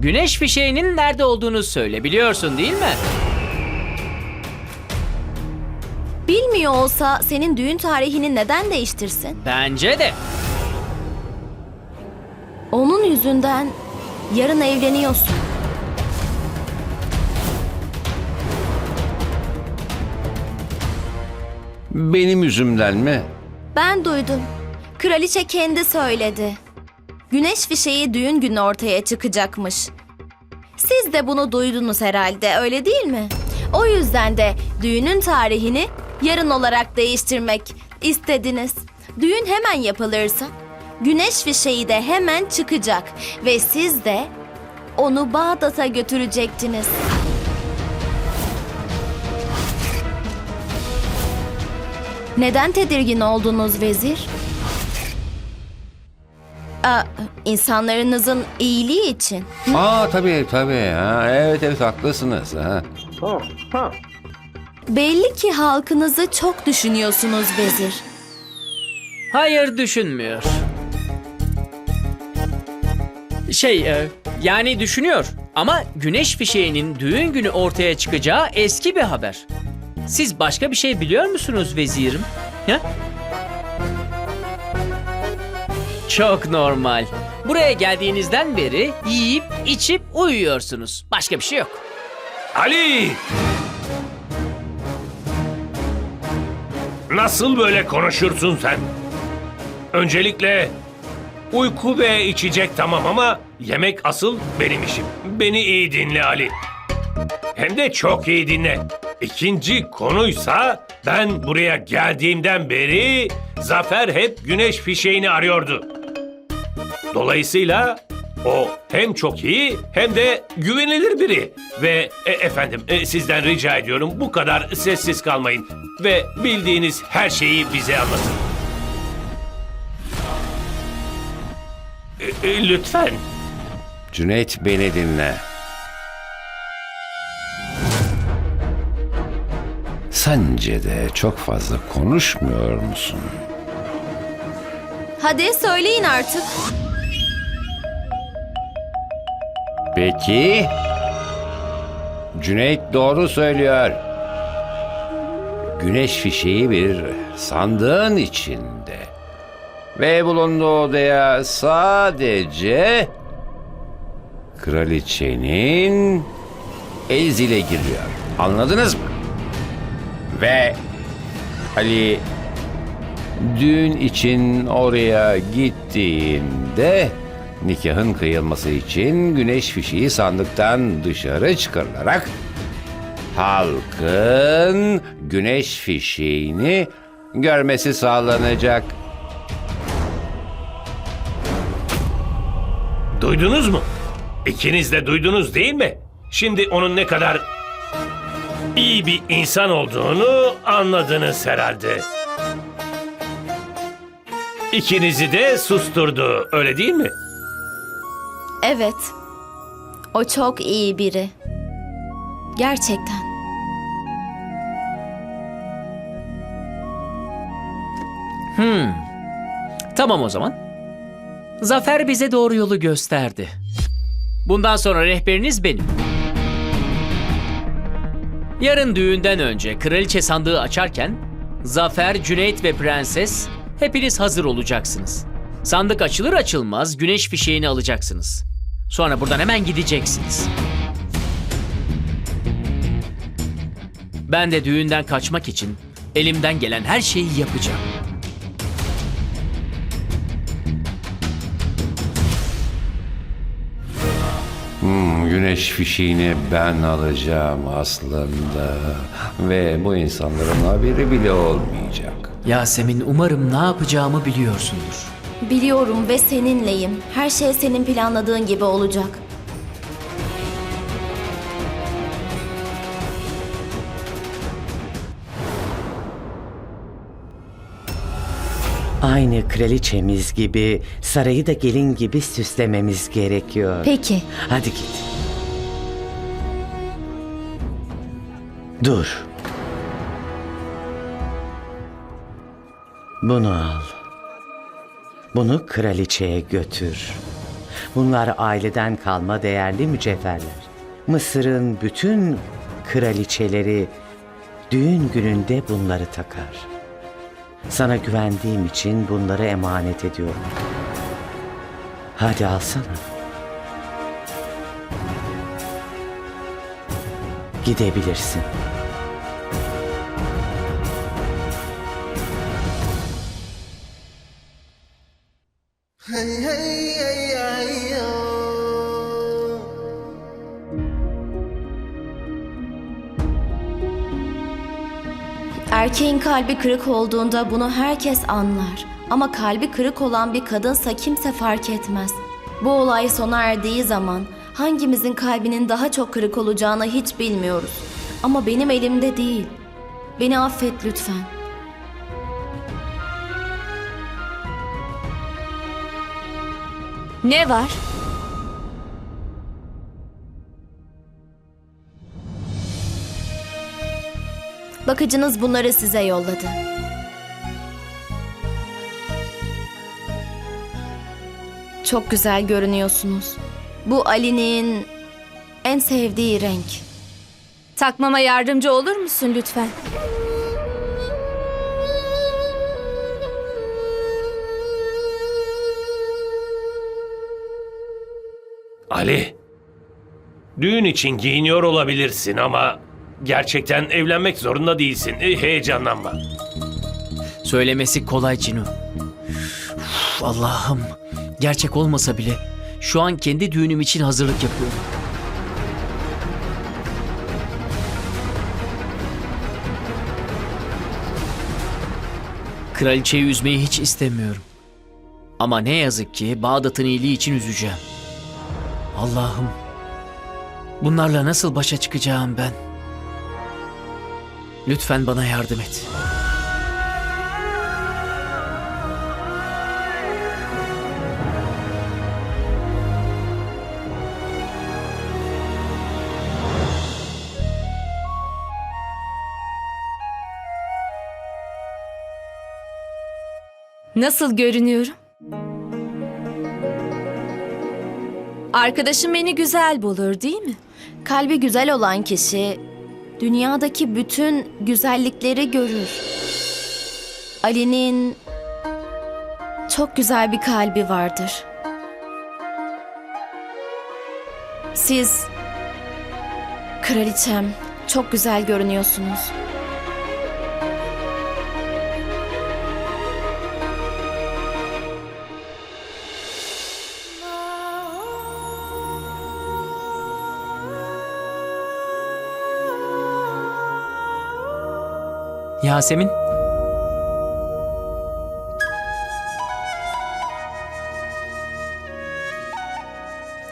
Güneş fişeğinin nerede olduğunu söyle biliyorsun değil mi? Bilmiyor olsa senin düğün tarihini neden değiştirsin? Bence de. Onun yüzünden yarın evleniyorsun. Benim yüzümden mi? Ben duydum. Kraliçe kendi söyledi. Güneş fişeği düğün günü ortaya çıkacakmış. Siz de bunu duydunuz herhalde, öyle değil mi? O yüzden de düğünün tarihini yarın olarak değiştirmek istediniz. Düğün hemen yapılırsa güneş fişeği de hemen çıkacak ve siz de onu Bağdat'a götürecektiniz. Neden tedirgin oldunuz vezir? Aa, insanlarınızın iyiliği için. Aa tabii tabii. Ha, evet evet haklısınız. Ha. Belli ki halkınızı çok düşünüyorsunuz vezir. Hayır düşünmüyor. Şey, e, yani düşünüyor ama güneş fişeğinin düğün günü ortaya çıkacağı eski bir haber. Siz başka bir şey biliyor musunuz vezirim? Ha? Çok normal. Buraya geldiğinizden beri yiyip içip uyuyorsunuz. Başka bir şey yok. Ali! Nasıl böyle konuşursun sen? Öncelikle uyku ve içecek tamam ama yemek asıl benim işim. Beni iyi dinle Ali. Hem de çok iyi dinle. İkinci konuysa ben buraya geldiğimden beri Zafer hep güneş fişeğini arıyordu. Dolayısıyla o hem çok iyi hem de güvenilir biri. Ve e, efendim e, sizden rica ediyorum bu kadar sessiz kalmayın. Ve bildiğiniz her şeyi bize anlatın. E, e, lütfen. Cüneyt beni dinle. Sence de çok fazla konuşmuyor musun? Hadi söyleyin artık. Peki. Cüneyt doğru söylüyor. Güneş fişeği bir sandığın içinde. Ve bulunduğu odaya sadece kraliçenin Elzile giriyor. Anladınız mı? Ve Ali düğün için oraya gittiğinde nikahın kıyılması için güneş fişeği sandıktan dışarı çıkarılarak halkın güneş fişeğini görmesi sağlanacak. Duydunuz mu? İkiniz de duydunuz değil mi? Şimdi onun ne kadar iyi bir insan olduğunu anladınız herhalde. İkinizi de susturdu, öyle değil mi? Evet. O çok iyi biri. Gerçekten. Tamam o zaman. Zafer bize doğru yolu gösterdi. Bundan sonra rehberiniz benim. Yarın düğünden önce kraliçe sandığı açarken Zafer, Cüneyt ve Prenses hepiniz hazır olacaksınız. Sandık açılır açılmaz güneş fişeğini alacaksınız. Sonra buradan hemen gideceksiniz. Ben de düğünden kaçmak için elimden gelen her şeyi yapacağım. Hmm, güneş fişeğini ben alacağım aslında. Ve bu insanların haberi bile olmayacak. Yasemin umarım ne yapacağımı biliyorsundur. Biliyorum ve seninleyim. Her şey senin planladığın gibi olacak. Aynı kraliçemiz gibi sarayı da gelin gibi süslememiz gerekiyor. Peki. Hadi git. Dur. Bunu al. Bunu kraliçeye götür. Bunlar aileden kalma değerli mücevherler. Mısır'ın bütün kraliçeleri düğün gününde bunları takar. Sana güvendiğim için bunları emanet ediyorum. Hadi alsana. Gidebilirsin. Erkeğin kalbi kırık olduğunda bunu herkes anlar. Ama kalbi kırık olan bir kadınsa kimse fark etmez. Bu olay sona erdiği zaman hangimizin kalbinin daha çok kırık olacağını hiç bilmiyoruz. Ama benim elimde değil. Beni affet lütfen. Ne var? Bakıcınız bunları size yolladı. Çok güzel görünüyorsunuz. Bu Ali'nin en sevdiği renk. Takmama yardımcı olur musun lütfen? Ali. Düğün için giyiniyor olabilirsin ama gerçekten evlenmek zorunda değilsin. E, heyecanlanma. Söylemesi kolay Cinu. Uf, Allah'ım. Gerçek olmasa bile şu an kendi düğünüm için hazırlık yapıyorum. Kraliçeyi üzmeyi hiç istemiyorum. Ama ne yazık ki Bağdat'ın iyiliği için üzeceğim. Allah'ım. Bunlarla nasıl başa çıkacağım ben? Lütfen bana yardım et. Nasıl görünüyorum? Arkadaşım beni güzel bulur değil mi? Kalbi güzel olan kişi dünyadaki bütün güzellikleri görür. Ali'nin çok güzel bir kalbi vardır. Siz kraliçem çok güzel görünüyorsunuz. Yasemin.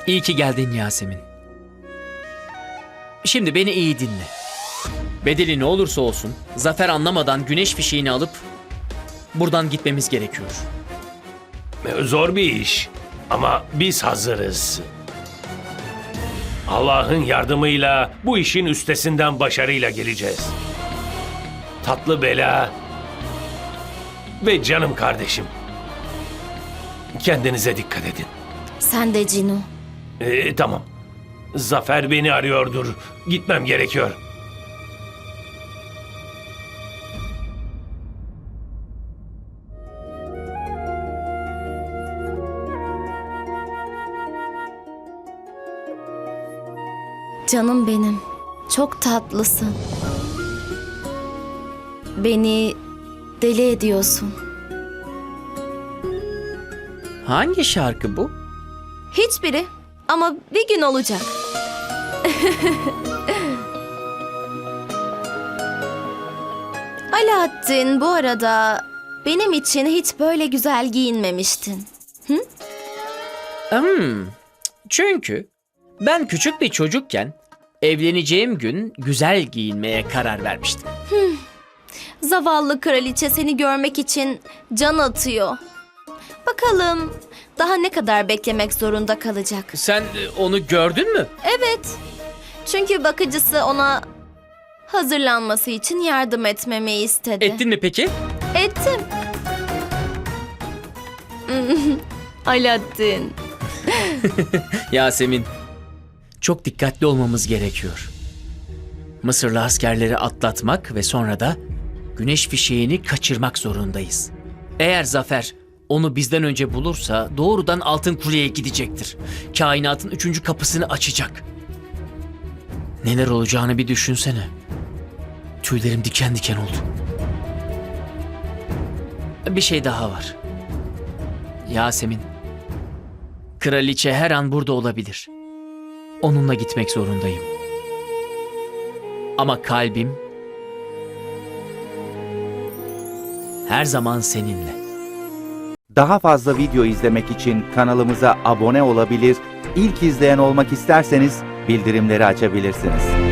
İyi ki geldin Yasemin. Şimdi beni iyi dinle. Bedeli ne olursa olsun Zafer anlamadan güneş fişeğini alıp buradan gitmemiz gerekiyor. Zor bir iş ama biz hazırız. Allah'ın yardımıyla bu işin üstesinden başarıyla geleceğiz. Tatlı bela ve canım kardeşim. Kendinize dikkat edin. Sen de Cinu. Ee, tamam. Zafer beni arıyordur. Gitmem gerekiyor. Canım benim. Çok tatlısın. Beni deli ediyorsun. Hangi şarkı bu? Hiçbiri. Ama bir gün olacak. Alaaddin bu arada benim için hiç böyle güzel giyinmemiştin. Hmm. Çünkü ben küçük bir çocukken evleneceğim gün güzel giyinmeye karar vermiştim. Zavallı kraliçe seni görmek için can atıyor. Bakalım daha ne kadar beklemek zorunda kalacak. Sen e, onu gördün mü? Evet. Çünkü bakıcısı ona hazırlanması için yardım etmemi istedi. Ettin mi peki? Ettim. Alaaddin. Yasemin, çok dikkatli olmamız gerekiyor. Mısırlı askerleri atlatmak ve sonra da güneş fişeğini kaçırmak zorundayız. Eğer Zafer onu bizden önce bulursa doğrudan Altın Kule'ye gidecektir. Kainatın üçüncü kapısını açacak. Neler olacağını bir düşünsene. Tüylerim diken diken oldu. Bir şey daha var. Yasemin. Kraliçe her an burada olabilir. Onunla gitmek zorundayım. Ama kalbim her zaman seninle. Daha fazla video izlemek için kanalımıza abone olabilir, ilk izleyen olmak isterseniz bildirimleri açabilirsiniz.